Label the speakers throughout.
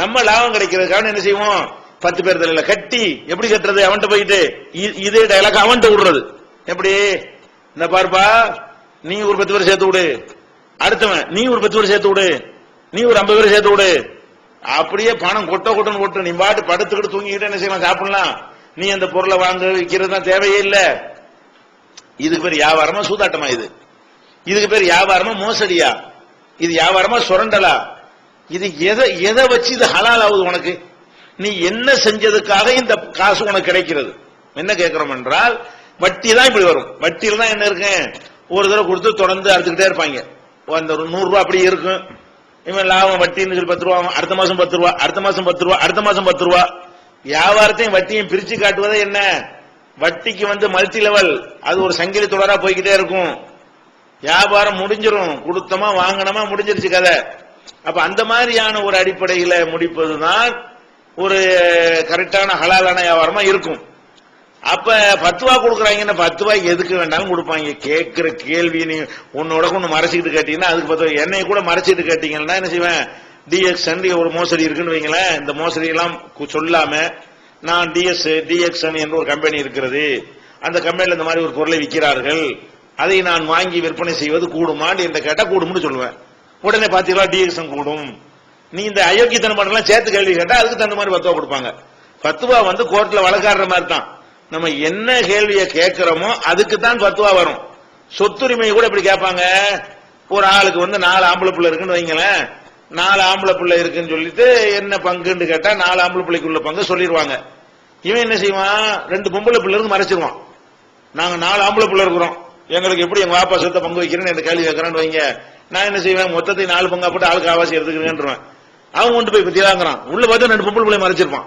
Speaker 1: நம்ம லாபம் கிடைக்கிறதுக்காக என்ன செய்வோம்? பத்து பேர் தலையில கட்டி எப்படி கட்டுறது? அவன்கிட்ட போயிட்டு இதே டைலாக் அவன்கிட்ட விடுறது. எப்படி? இந்த பாருப்பா நீ ஒரு பத்து பேர் சேர்த்து விடு. அடுத்தவன் நீ ஒரு பத்து பேர் சேர்த்து விடு. நீ ஒரு ஐம்பது பேர் சேர்த்து விடு. அப்படியே பணம் கொட்ட கொட்டன்னு கொட்டு நீ பாட்டு படுத்துக்கிட்டு தூங்கிக்கிட்டு என்ன செய்யலாம் சாப்பிடலாம். நீ அந்த பொருளை வாங்க விற்கிறது தான் தேவையே இல்ல. இதுக்கு பேர் வியாபாரமா சூதாட்டமா இது. இதுக்கு பேர் வியாபாரமா மோசடியா? இது வியாபாரமா சுரண்டலா? இது எதை எதை வச்சு இது ஹலால் ஆகுது உனக்கு? நீ என்ன செஞ்சதுக்காக இந்த காசு உனக்கு கிடைக்கிறது? என்ன கேட்கிறோம் என்றால் வட்டி தான் இப்படி வரும். வட்டியில் தான் என்ன இருக்கு? ஒரு தடவை கொடுத்து தொடர்ந்து அறுத்துக்கிட்டே இருப்பாங்க. அந்த ஒரு நூறு ரூபா அப்படி இருக்கும். இவன் லாபம் வட்டின்னு சொல்லி பத்து ரூபா அடுத்த மாசம் பத்து ரூபா அடுத்த மாசம் பத்து ரூபா அடுத்த மாசம் பத்து ரூபா. வியாபாரத்தையும் வட்டியும் பிரிச்சு காட்டுவதே என்ன? வட்டிக்கு வந்து மல்டி லெவல் அது ஒரு சங்கிலி தொடரா போய்கிட்டே இருக்கும். வியாபாரம் முடிஞ்சிரும். கொடுத்தமா வாங்கினமா முடிஞ்சிருச்சு கதை. அப்ப அந்த மாதிரியான ஒரு அடிப்படையில முடிப்பதுதான் ஒரு கரெக்டான ஹலாலான வியாபாரமா இருக்கும். அப்ப பத்து ரூபா கொடுக்குறாங்கன்னா பத்து ரூபாய்க்கு எதுக்கு வேண்டாலும் கொடுப்பாங்க. கேட்கிற கேள்வி நீ உன்னோட ஒண்ணு மறைச்சிக்கிட்டு கேட்டீங்கன்னா அதுக்கு பத்து என்னை கூட மறைச்சிட்டு கேட்டீங்கன்னா என்ன செய்வேன்? டிஎக்ஸ் ஒரு மோசடி இருக்குன்னு வைங்களேன் இந்த மோசடி எல்லாம் சொல்லாம நான் டிஎஸ் டிஎக்ஸ் என்று ஒரு கம்பெனி இருக்கிறது. அந்த கம்பெனியில் இந்த மாதிரி ஒரு பொருளை விற்கிறார்கள். அதை நான் வாங்கி விற்பனை செய்வது கூடுமான்னு என்ற கேட்டால் கூடும்னு சொல்லுவேன். உடனே பாத்தீங்களா டிஎக்ஸ் கூடும். நீ இந்த அயோக்கியத்தனம் பண்ணலாம் சேர்த்து கேள்வி கேட்டா அதுக்கு தகுந்த மாதிரி பத்துவா கொடுப்பாங்க. பத்துவா வந்து கோர்ட்ல வழக்காடுற மாதிரி தான் நம்ம என்ன கேள்வியை கேட்கிறோமோ அதுக்கு தான் பத்துவா வரும். சொத்துரிமையை கூட இப்படி கேட்பாங்க. ஒரு ஆளுக்கு வந்து நாலு ஆம்பளை பிள்ளை இருக்குன்னு வைங்களேன். நாலு ஆம்பளை பிள்ளை இருக்குன்னு சொல்லிட்டு என்ன பங்குன்னு கேட்டா நாலு ஆம்பளை பிள்ளைக்குள்ள பங்கு சொல்லிடுவாங்க. இவன் என்ன செய்வான்? ரெண்டு பொம்பளை பிள்ளை இருந்து மறைச்சிருவான். நாங்க நாலு ஆம்பளை பிள்ளை இருக்கிறோம். எங்களுக்கு எப்படி எங்க வாப்பா சொத்தை பங்கு வைக்கிறேன்னு இந்த கேள்வி கேட்கறான்னு வைங்க. நான் என்ன செய்வேன்? மொத்தத்தை நாலு பங்கா போட்டு ஆளுக்கு ஆவாசி எடுத்துக்கிறேன்றேன் அவன் கொண்டு போய் பத்தியாங்கிறான் உள்ள பார்த்து ரெண்டு பொம்பளை பிள்ளை மறைச்சிருப்பான்.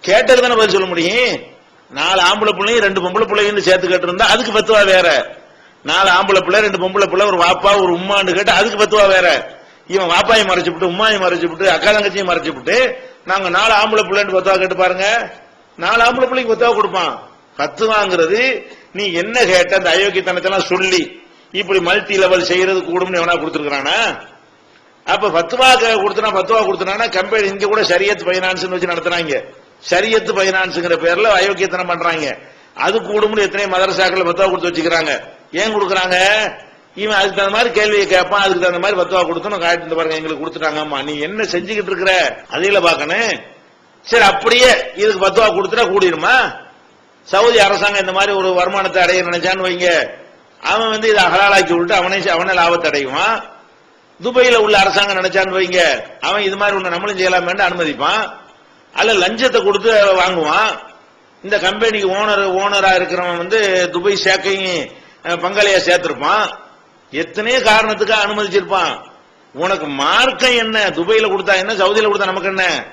Speaker 1: கேட்டது தானே பதில் சொல்ல முடியும்? நாலு ஆம்பளை பிள்ளையும் ரெண்டு பொம்பளை பிள்ளைன்னு சேர்த்து கேட்டிருந்தா அதுக்கு பத்துவா வேற. நாலு ஆம்பளை பிள்ளை ரெண்டு பொம்பளை பிள்ளை ஒரு வாப்பா ஒரு உம்மான்னு கேட்டு அதுக்கு பத்துவா வேற. இவன் வாப்பாயை மறைச்சு விட்டு உம்மாயை மறைச்சு விட்டு அக்கா தங்கச்சியும் மறைச்சு விட்டு நாங்க நாலு ஆம்பளை பிள்ளைன்னு பத்துவா கேட்டு பாருங்க. நாலு ஆம்பளை பிள்ளைக்கு பத்துவா கொடுப்பான். பத்துவாங்கிறது நீ என்ன கேட்ட அந்த அயோக்கியத்தனத்தெல்லாம் சொல்லி. இப்படி மல்டி லெவல் செய்யறது கூடும்னு எவனா கொடுத்துருக்கானா அப்ப பத்துவா கொடுத்தனா பத்துவா கொடுத்தனா கம்பெனி இங்க கூட சரியத் பைனான்ஸ் வச்சு நடத்துறாங்க சரியத்து பைனான்ஸ்ங்கிற பேர்ல அயோக்கியத்தனம் பண்றாங்க. அது கூடும்னு எத்தனை மதரசாக்கள் பத்துவா கொடுத்து வச்சுக்கிறாங்க. ஏன் கொடுக்குறாங்க? இவன் அதுக்கு தகுந்த மாதிரி கேள்வியை கேட்பான் அதுக்கு தகுந்த மாதிரி பத்துவா கொடுத்தணும் காட்டு பாருங்க எங்களுக்கு கொடுத்துட்டாங்கம்மா. நீ என்ன செஞ்சுக்கிட்டு இருக்கிற? அதையில பாக்கணும் சரி அப்படியே இதுக்கு பத்துவா கொடுத்துட்டா கூடிருமா? சவுதி அரசாங்கம் இந்த மாதிரி ஒரு வருமானத்தை அடைய நினைச்சான்னு வைங்க. அவன் வந்து இதை ஹலாலாக்கி விட்டு அவனே அவனே லாபத்தை அடைவான் துபாயில உள்ள அரசாங்கம் நினைச்சான்னு வைங்க. அவன் இது மாதிரி ஒன்று நம்மளும் செய்யலாமேன்னு அனுமதிப்பான். அல்ல லஞ்சத்தை கொடுத்து வாங்குவான். இந்த கம்பெனிக்கு ஓனர் ஓனரா இருக்கிறவன் வந்து துபாய் சேர்க்கையும் பங்காளியா சேர்த்திருப்பான். எத்தனையோ காரணத்துக்கு அனுமதிச்சிருப்பான். உனக்கு மார்க்கம் என்ன? துபாயில கொடுத்தா என்ன? சவுதியில கொடுத்தா நமக்கு என்ன?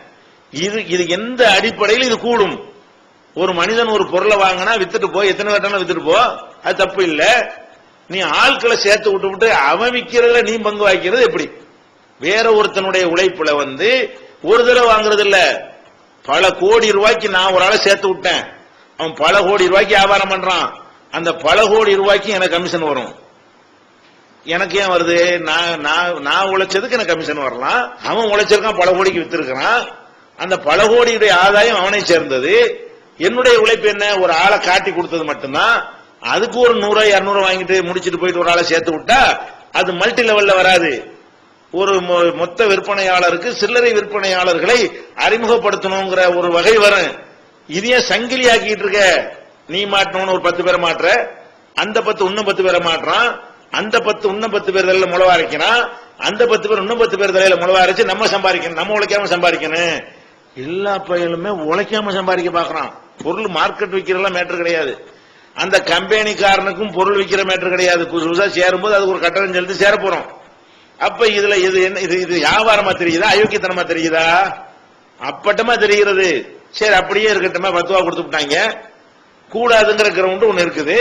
Speaker 1: இது இது எந்த அடிப்படையில் இது கூடும். ஒரு மனிதன் ஒரு பொருளை வாங்கினா வித்துட்டு போ. எத்தனை வேட்டாலும் வித்துட்டு போ? அது தப்பு இல்ல. நீ ஆட்களை சேர்த்து விட்டு விட்டு அவன் விக்கிறதுல நீ பங்கு வாய்க்கிறது எப்படி? வேற ஒருத்தனுடைய உழைப்புல வந்து ஒரு தடவை வாங்குறது இல்ல. பல கோடி ரூபாய்க்கு நான் ஒரு ஆளை சேர்த்து விட்டேன். அவன் பல கோடி ரூபாய்க்கு வியாபாரம் பண்றான். அந்த பல கோடி ரூபாய்க்கு எனக்கு கமிஷன் வரும். எனக்கு ஏன் வருது? நான் நான் நான் உழைச்சதுக்கு எனக்கு கமிஷன் வரலாம். அவன் உழைச்சிருக்கான் பல கோடிக்கு வித்திருக்கிறான். அந்த பல கோடியுடைய ஆதாயம் அவனை சேர்ந்தது. என்னுடைய உழைப்பு என்ன? ஒரு ஆளை காட்டி கொடுத்தது மட்டும்தான். அதுக்கு ஒரு நூறு இருநூறு வாங்கிட்டு முடிச்சுட்டு போயிட்டு ஒரு ஆளை சேர்த்து விட்டா அது மல்டி லெவல்ல வராது. ஒரு மொ- மொத்த விற்பனையாளருக்கு சில்லறை விற்பனையாளர்களை அறிமுகப்படுத்தணுங்கிற ஒரு வகை வரும். இதையே சங்கிலி ஆக்கிட்டு இருக்க? நீ மாட்டணும்னு ஒரு பத்து பேரை மாட்டுற. அந்த பத்து இன்னும் பத்து பேரை மாட்டுறான். அந்த பத்து இன்னும் பத்து பேர் தலையில முளவா அரைக்கிறான். அந்த பத்து பேர் இன்னும் பத்து பேர் தலையில முளவா அரைச்சு நம்ம சம்பாதிக்கணும் நம்ம உழைக்காம சம்பாதிக்கணும். எல்லா பயிலுமே உழைக்காம சம்பாதிக்க பாக்குறான் பொருள் மார்க்கெட் விற்கிறதெல்லாம் மேட்டர் கிடையாது. அந்த கம்பெனிக்காரனுக்கும் பொருள் விற்கிற மேட்டர் கிடையாது. புதுசு புதுசாக சேரும்போது அதுக்கு ஒரு கட்டணம் செலுத்தி சேர போறோம். அப்ப இதுல இது என்ன இது இது வியாபாரமா தெரியுதா? அயோக்கியத்தனமா தெரியுதா? அப்பட்டமா தெரிகிறது. சரி அப்படியே இருக்கட்டுமே பத்து ரூபா கொடுத்து விட்டாங்க கூடாதுங்கிற கிரவுண்ட் ஒன்று இருக்குது.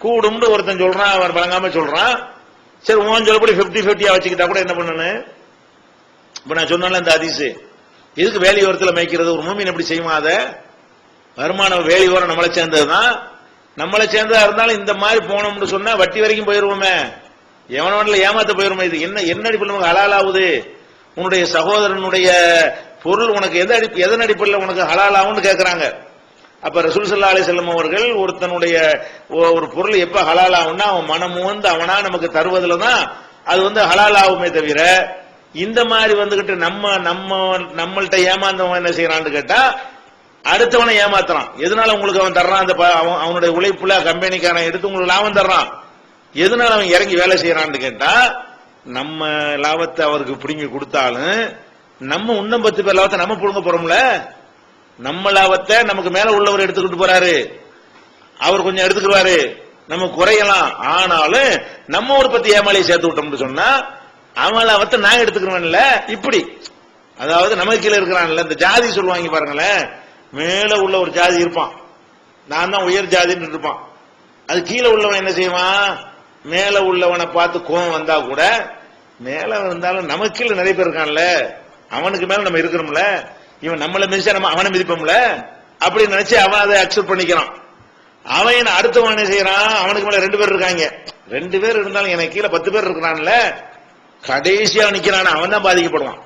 Speaker 1: கூடும்னு ஒருத்தன் சொல்றான் அவன் வழங்காம சொல்றான். சரி உன் சொல்லப்படி பிப்டி பிப்டியா வச்சுக்கிட்டா கூட என்ன பண்ணணும் இப்ப நான் சொன்னேன்ல இந்த அதிசு இதுக்கு வேலையோரத்தில் மேய்க்கிறது? ஒரு மூமின் எப்படி செய்யுமா அதை? வருமானம் வேலையோரம் நம்மளை சேர்ந்ததுதான். நம்மளை சேர்ந்ததா இருந்தாலும் இந்த மாதிரி போனோம்னு சொன்னா வட்டி வரைக்கும் போயிருவோமே. எவனவன்ல ஏமாத்த போயிருமே. இது என்ன என்ன அடிப்பில் நமக்கு ஹலாலாவுது உன்னுடைய சகோதரனுடைய பொருள் உனக்கு எந்த அடிப்பு எதன் அடிப்படையில் உனக்கு ஹலாலாகும்னு கேட்கறாங்க அப்ப ரசூல் ஸல்லல்லாஹு அலைஹி அவர்கள் ஒருத்தனுடைய ஒரு பொருள் எப்ப ஹலாலாகும்னா அவன் மனம் வந்து அவனா நமக்கு தருவதில் தான் அது வந்து ஹலால் ஆகுமே தவிர இந்த மாதிரி வந்துகிட்டு நம்ம நம்ம நம்மள்கிட்ட ஏமாந்தவன் என்ன செய்யறான்னு கேட்டா அடுத்தவனை ஏமாத்துறான். எதனால உங்களுக்கு அவன் தர்றான்? அந்த ப- அவன் அவனுடைய உழைப்புல கம்பெனிக்கான எடுத்து உங்களுக்கு லாபம் தர்றான். எதனால அவன் இறங்கி வேலை செய்யறான்னு கேட்டா நம்ம லாபத்தை அவருக்கு பிடுங்கி கொடுத்தாலும் நம்ம இன்னும் பத்து பேர் லாபத்தை நம்ம புடுங்க போறோம்ல? நம்ம லாபத்தை நமக்கு மேல உள்ளவர் எடுத்துக்கிட்டு போறாரு. அவர் கொஞ்சம் எடுத்துக்குவாரு நம்ம குறையலாம். ஆனாலும் நம்ம ஒரு பத்து ஏமாளியை சேர்த்து விட்டோம்னு சொன்னா அவன் லாபத்தை நான் எடுத்துக்கிறவன்ல இப்படி. அதாவது நமக்கு கீழே இருக்கிறான்ல. இந்த ஜாதி சொல்லுவாங்க பாருங்களேன். மேல உள்ள ஒரு ஜாதி இருப்பான். நான் தான் உயர் ஜாதின்னு இருப்பான். அது கீழே உள்ளவன் என்ன செய்வான்? மேல உள்ளவனை பார்த்து கோவம் வந்தா கூட மேல இருந்தாலும் நமக்கு கீழே நிறைய பேர் இருக்கான்ல. அவனுக்கு மேல நம்ம இருக்கிறோம்ல இவன் நம்மளை மிதிச்சா நம்ம அவனை மிதிப்போம்ல. அப்படின்னு நினைச்சு அவன் அதை அக்செப்ட் பண்ணிக்கிறான். அவன் அடுத்தவன் என்ன செய்யறான்? அவனுக்கு மேல ரெண்டு பேர் இருக்காங்க. ரெண்டு பேர் இருந்தாலும் எனக்கு கீழே பத்து பேர் இருக்கிறான்ல. கடைசியா நிக்கிறான். அவன் தான் பாதிக்கப்படுவான்.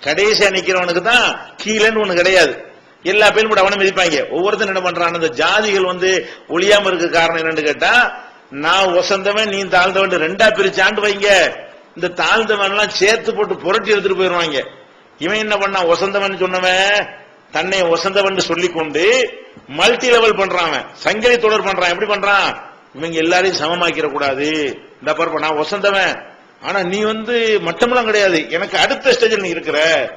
Speaker 1: கடைசியா நிக்கிறவனுக்கு தான் கீழேன்னு ஒண்ணு கிடையாது. எல்லா பேரும் கூட அவனை மிதிப்பாங்க. ஒவ்வொருத்தரும் என்ன பண்றான்? அந்த ஜாதிகள் வந்து ஒளியாம இருக்க காரணம் என்னன்னு கேட்டா நான் ஒசந்தவன் நீ தாழ்ந்தவன் ரெண்டா பிரிச்சாண்டு வைங்க. இந்த தாழ்ந்தவன் எல்லாம் சேர்த்து போட்டு புரட்டி எடுத்துட்டு போயிருவாங்க இவன் என்ன பண்ணான் ஒசந்தவன் சொன்னவன் தன்னை ஒசந்தவன் சொல்லிக்கொண்டு மல்டி லெவல் பண்றான் அவன். சங்கிலி தொடர் பண்றான். எப்படி பண்றான்? இவங்க எல்லாரையும் சமமாக்கிற கூடாது. இந்த பாருப்ப நான் ஒசந்தவன். ஆனா நீ வந்து மட்டமெல்லாம் கிடையாது. எனக்கு அடுத்த ஸ்டேஜில் நீ இருக்கிற.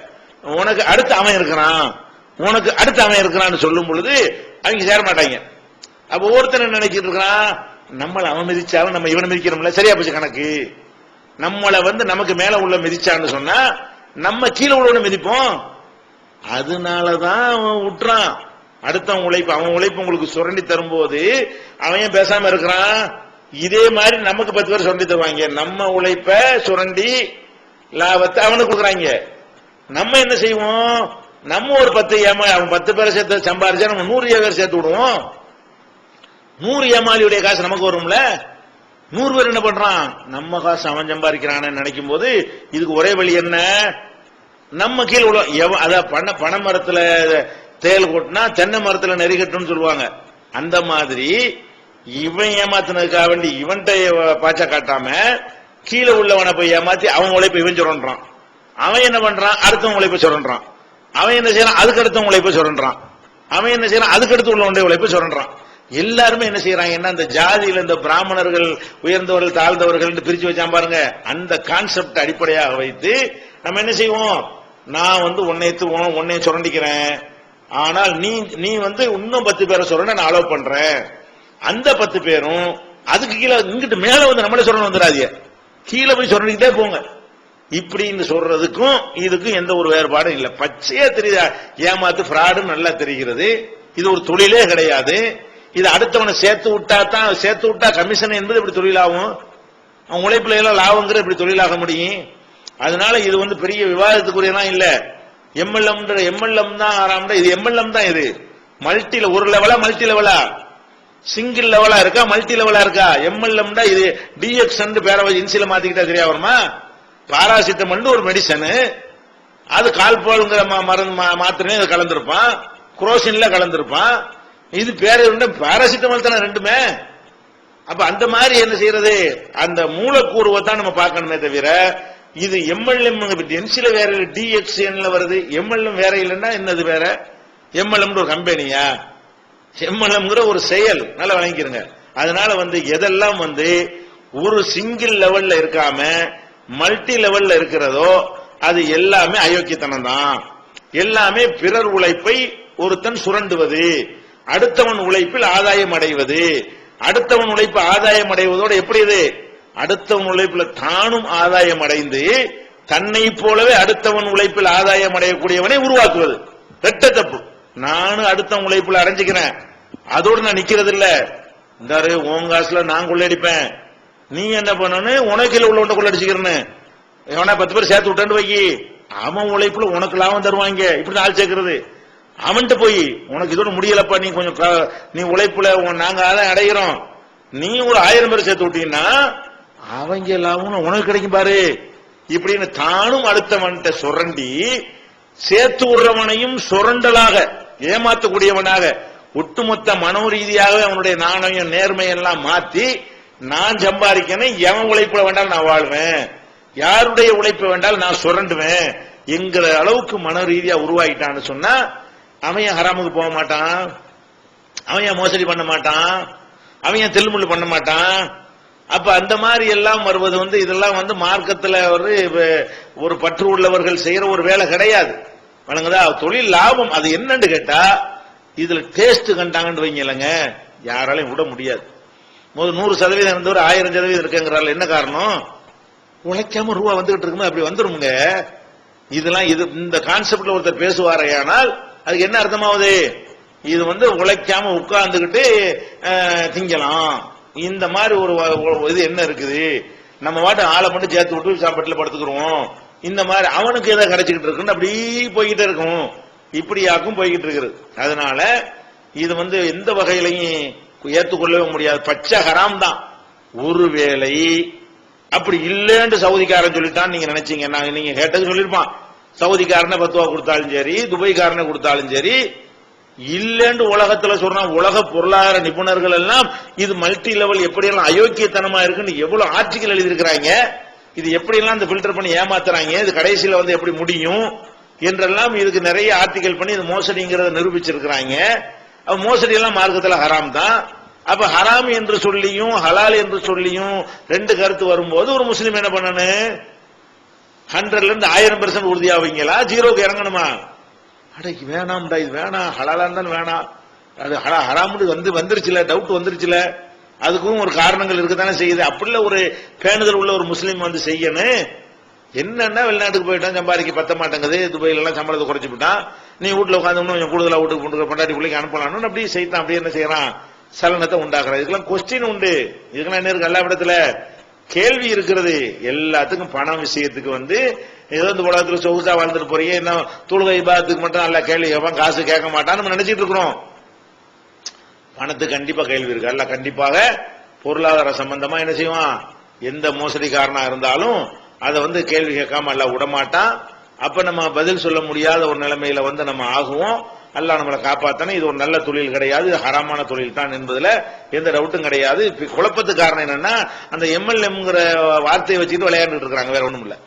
Speaker 1: உனக்கு அடுத்து அவன் இருக்கிறான். உனக்கு அடுத்து அவன் இருக்கிறான்னு சொல்லும் பொழுது அவங்க சேர மாட்டாங்க. அப்ப ஒவ்வொருத்தர் நினைச்சிட்டு இருக்கிறான்? நம்மளை அவன் மிதிச்சாலும் நம்ம இவனை மிதிக்கிறோம்ல. சரியா போச்சு கணக்கு? நம்மளை வந்து நமக்கு மேல உள்ள மிதிச்சான்னு சொன்னா நம்ம கீழே உள்ளவனை மிதிப்போம். அதனாலதான் அவன் விட்டுறான் அடுத்தவன் உழைப்பு அவன் உழைப்பு உங்களுக்கு சுரண்டி தரும்போது அவன் ஏன் பேசாம இருக்கிறான்? இதே மாதிரி நமக்கு பத்து பேர் சுரண்டி தருவாங்க. நம்ம உழைப்ப சுரண்டி லாபத்தை அவனுக்கு கொடுக்குறாங்க. நம்ம என்ன செய்வோம்? நம்ம ஒரு பத்து ஏமா அவன் பத்து பேரை சேர்த்து சம்பாரிச்சா நம்ம நூறு பேர் சேர்த்து விடுவோம். நூறு ஏமாளியுடைய காசு நமக்கு வரும்ல? நூறு பேர் என்ன பண்றான்? நம்ம காசு அவன் சம்பாதிக்கிறான்னு நினைக்கும் போது இதுக்கு ஒரே வழி என்ன? நம்ம கீழே உள்ள அதான் பண பனை மரத்துல தேல் கொட்டினா தென்னை மரத்துல நெறி சொல்லுவாங்க. அந்த மாதிரி இவன் ஏமாத்தினதுக்காக வேண்டி இவன்கிட்ட பாச்சா காட்டாம கீழே உள்ளவனை போய் ஏமாத்தி அவன் உழைப்ப இவன் சுரண்டான் அவன் என்ன பண்றான்? அடுத்தவன் உழைப்ப சுரண்டான் அவன் என்ன செய்யறான்? அதுக்கடுத்து உங்களை போய் சுரண்டான் அவன் என்ன செய்யறான்? அதுக்கு அடுத்து உங்களை போய் சுரண்டான் எல்லாருமே என்ன செய்யறாங்கன்னா இந்த ஜாதியில இந்த பிராமணர்கள் உயர்ந்தவர்கள் தாழ்ந்தவர்கள் பிரிச்சு வச்சா பாருங்க. அந்த கான்செப்ட் அடிப்படையாக வைத்து நம்ம என்ன செய்வோம்? நான் வந்து உன்னை உன்னை சுரண்டிக்கிறேன். ஆனால் நீ நீ வந்து இன்னும் பத்து பேரை சுரண்ட நான் அலோவ் பண்றேன். அந்த பத்து பேரும் அதுக்கு கீழே இங்கிட்டு மேல வந்து நம்மளே சுரண்ட வந்துடாதீங்க. கீழே போய் சுரண்டிக்கிட்டே போங்க. இப்படின்னு சொல்றதுக்கும் இதுக்கும் எந்த ஒரு வேறுபாடும் இல்லை. பச்சையா தெரியுதா? ஏமாத்து ஃப்ராடு நல்லா தெரிகிறது. இது ஒரு தொழிலே கிடையாது. இது அடுத்தவனை சேர்த்து விட்டா தான் சேர்த்து விட்டா கமிஷன் என்பது இப்படி தொழிலாகும். அவன் உழைப்புல எல்லாம் லாபங்கிற இப்படி தொழிலாக முடியும். அதனால இது வந்து பெரிய விவாதத்துக்குரியதான் இல்ல. எம்எல்எம் எம்எல்எம் தான் ஆறாம் இது எம்எல்எம் தான் இது. மல்டில ஒரு லெவலா மல்டி லெவலா சிங்கிள் லெவலா இருக்கா? மல்டி லெவலா இருக்கா? எம்எல்எம் இது டிஎக்ஸ் பேரவை இன்சில மாத்திக்கிட்டா சரியா வருமா? பாராசிட்டமல் ஒரு மெடிசனு அது கால்பாலுங்கிற மருந்து மா- மாத்திரையும் அது கலந்திருப்பான். குரோசின்ல கலந்திருப்பான். இது பேர பாராசிட்டமல் தானே ரெண்டுமே? அப்ப அந்த மாதிரி என்ன செய்யறது? அந்த மூலக்கூறுவை தான் நம்ம பார்க்கணுமே தவிர இது எம்எல்எம் என்சில வேற டிஎக்ஸ் வருது. எம்எல்எம் வேற இல்லைன்னா என்னது வேற? எம்எல்எம் ஒரு கம்பெனியா எம்எல்எம்ங்கிற ஒரு செயல். நல்லா வழங்கிக்கிறங்க அதனால வந்து எதெல்லாம் வந்து ஒரு சிங்கிள் லெவல்ல இருக்காம மல்டி லெவல்ல இருக்கிறதோ அது எல்லாமே அயோக்கியத்தனம் தான் எல்லாமே பிறர் உழைப்பை ஒருத்தன் சுரண்டுவது அடுத்தவன் உழைப்பில் ஆதாயம் அடைவது. அடுத்தவன் உழைப்பு ஆதாயம் அடைவதோடு எப்படி இது? அடுத்தவன் உழைப்பில் தானும் ஆதாயம் அடைந்து தன்னை போலவே அடுத்தவன் உழைப்பில் ஆதாயம் அடையக்கூடியவனை உருவாக்குவது. ரெட்ட தப்பு. நானும் அடுத்தவன் உழைப்பில் அடைஞ்சுக்கிறேன். அதோடு நான் நிக்கிறது இல்ல இந்த உன் காசுல நான் கொள்ளடிப்பேன் நீ என்ன பண்ணணும் உனக்கு உள்ளவன் ஒன்றை கொள்ளடிச்சுக்கிறேன்னு எவனா பத்து பேர் சேர்த்து விட்டான்னு வைக்கி அவன் உழைப்புல உனக்கு லாபம் தருவாங்க. இப்படி ஆள் சேர்க்கறது. அவன்கிட்ட போய் உனக்கு இதோட முடியலப்பா. நீ கொஞ்சம் நீ உழைப்புல உன் நாங்க ஆதாயம் அடைகிறோம் நீ ஒரு ஆயிரம் பேர் சேர்த்து விட்டீங்கன்னா அவங்க லாபம் உனக்கு கிடைக்கும் பாரு. இப்படின்னு தானும் அடுத்தவன்கிட்ட சுரண்டி சேர்த்து விடுறவனையும் சுரண்டலாக ஏமாத்தக்கூடியவனாக ஒட்டுமொத்த மனோ ரீதியாகவே அவனுடைய நாணயம் நேர்மையெல்லாம் மாத்தி நான் சம்பாதிக்கணும் எவன் உழைப்புல வேண்டாலும் நான் வாழ்வேன். யாருடைய உழைப்பு வேண்டாலும் நான் சுரண்டுவேன். என்கிற அளவுக்கு மன ரீதியா உருவாகிட்டான்னு சொன்னா அவன் ஹராமுக்கு போக மாட்டான்? அவன் ஏன் மோசடி பண்ண மாட்டான்? அவன் ஏன் பண்ண மாட்டான்? அப்ப அந்த மாதிரி எல்லாம் வருவது வந்து இதெல்லாம் வந்து மார்க்கத்துல ஒரு ஒரு பற்று உள்ளவர்கள் செய்யற ஒரு வேலை கிடையாது. வழங்குதா? தொழில் லாபம். அது என்னன்னு கேட்டா இதுல டேஸ்ட் கண்டாங்கன்னு வைங்களங்க யாராலையும் விட முடியாது. நூறு சதவீதம் இருந்தவர் ஆயிரம் சதவீதம் இருக்குங்கிறாள் என்ன காரணம்? உழைக்காம ரூபா வந்துகிட்டு இருக்குமே அப்படி வந்துருமுங்க. இதெல்லாம் இது இந்த கான்செப்ட்ல ஒருத்தர் பேசுவாரையானால் அதுக்கு என்ன அர்த்தமாவது? இது வந்து உழைக்காம உட்கார்ந்துகிட்டு திங்கலாம். இந்த மாதிரி ஒரு இது என்ன இருக்குது? நம்ம வாட்டு ஆளை மட்டும் சேர்த்து விட்டு சாப்பாட்டுல படுத்துக்கிறோம் இந்த மாதிரி அவனுக்கு எதாவது கிடைச்சிக்கிட்டு இருக்குன்னு அப்படி போய்கிட்டே இருக்கும். இப்படியாக்கும் போய்கிட்டு இருக்குது. அதனால இது வந்து எந்த வகையிலையும் ஏற்றுக்கொள்ளவே முடியாது. பச்சை ஹராம் தான். ஒருவேளை அப்படி இல்லைன்னு சவுதிக்காரன் சொல்லிட்டான் நீங்க நினைச்சீங்க. நாங்க நீங்க கேட்டது சொல்லிருப்பான் சவுதிக்காரனை பத்துவா கொடுத்தாலும் சரி துபாய்க்காரனை கொடுத்தாலும் சரி இல்லைன்னு உலகத்துல சொன்னா உலக பொருளாதார நிபுணர்கள் எல்லாம் இது மல்டி லெவல் எப்படியெல்லாம் அயோக்கியத்தனமா இருக்குன்னு எவ்வளவு ஆட்சிகள் எழுதியிருக்கிறாங்க. இது எப்படியெல்லாம் இந்த ஃபில்டர் பண்ணி ஏமாத்துறாங்க? இது கடைசியில வந்து எப்படி முடியும்? என்றெல்லாம் இதுக்கு நிறைய ஆர்டிகல் பண்ணி இது மோசடிங்கிறத நிரூபிச்சிருக்கிறாங்க. மோசடி எல்லாம் மார்க்கத்துல ஹராம் தான். அப்ப ஹராம் என்று சொல்லியும் ஹலால் என்று சொல்லியும் ரெண்டு கருத்து வரும்போது ஒரு முஸ்லீம் என்ன பண்ணணும் ஹண்ட்ரட்ல இருந்து ஆயிரம் பெர்சன்ட் உறுதியாவீங்களா ஜீரோக்கு இறங்கணுமா? அடைக்கு வேணாம்டா இது வேணாம் ஹலாலா இருந்தாலும் வேணாம் அது ஹலா ஹராமுடு வந்து வந்துருச்சுல டவுட் வந்துருச்சுல. அதுக்கும் ஒரு காரணங்கள் இருக்குதானே செய்யுது. அப்படில ஒரு பேணுதல் உள்ள ஒரு முஸ்லீம் வந்து செய்யணும் என்னன்னா வெளிநாட்டுக்கு போயிட்டான் சம்பாதிக்க பத்த மாட்டேங்குது. துபாயில எல்லாம் சம்பளத்தை குறைச்சு விட்டான். நீ வீட்டுல உட்காந்து இன்னும் கொஞ்சம் கூடுதலா வீட்டுக்கு கொண்டு பொண்டாட்டி பிள்ளைக்கு அனுப்பலாம்னு அப்படியே செய்தான் அப்படியே என்ன செய்யறான்? சலனத்தை உண்டாகிறது இதுக்கெல்லாம் கொஸ்டின் உண்டு. இதுக்கெல்லாம் என்ன இருக்கு? எல்லா இடத்துல கேள்வி இருக்கிறது. எல்லாத்துக்கும் பணம் விஷயத்துக்கு வந்து ஏதோ இந்த உலகத்துல சொகுசா வாழ்ந்துட்டு போறீங்க. என்ன தொழுகை பாத்துக்கு மட்டும் நல்லா கேள்வி கேட்பான் காசு கேட்க மாட்டான்னு நம்ம நினைச்சிட்டு இருக்கிறோம். பணத்துக்கு கண்டிப்பா கேள்வி இருக்கு. அல்ல கண்டிப்பாக பொருளாதார சம்பந்தமா என்ன செய்வான்? எந்த மோசடிக்காரனா இருந்தாலும் அதை வந்து கேள்வி கேட்காம அல்ல விடமாட்டான். அப்ப நம்ம பதில் சொல்ல முடியாத ஒரு நிலைமையில வந்து நம்ம ஆகுவோம். அல்லா நம்மளை காப்பாத்தணும் இது ஒரு நல்ல தொழில் கிடையாது இது ஹராமான தொழில் தான் என்பதுல எந்த டவுட்டும் கிடையாது. குழப்பத்துக்கு காரணம் என்னன்னா அந்த எம்எல்எம்ங்கிற வார்த்தையை வச்சுட்டு விளையாண்டுட்டு இருக்காங்க வேற ஒண்ணும் இல்ல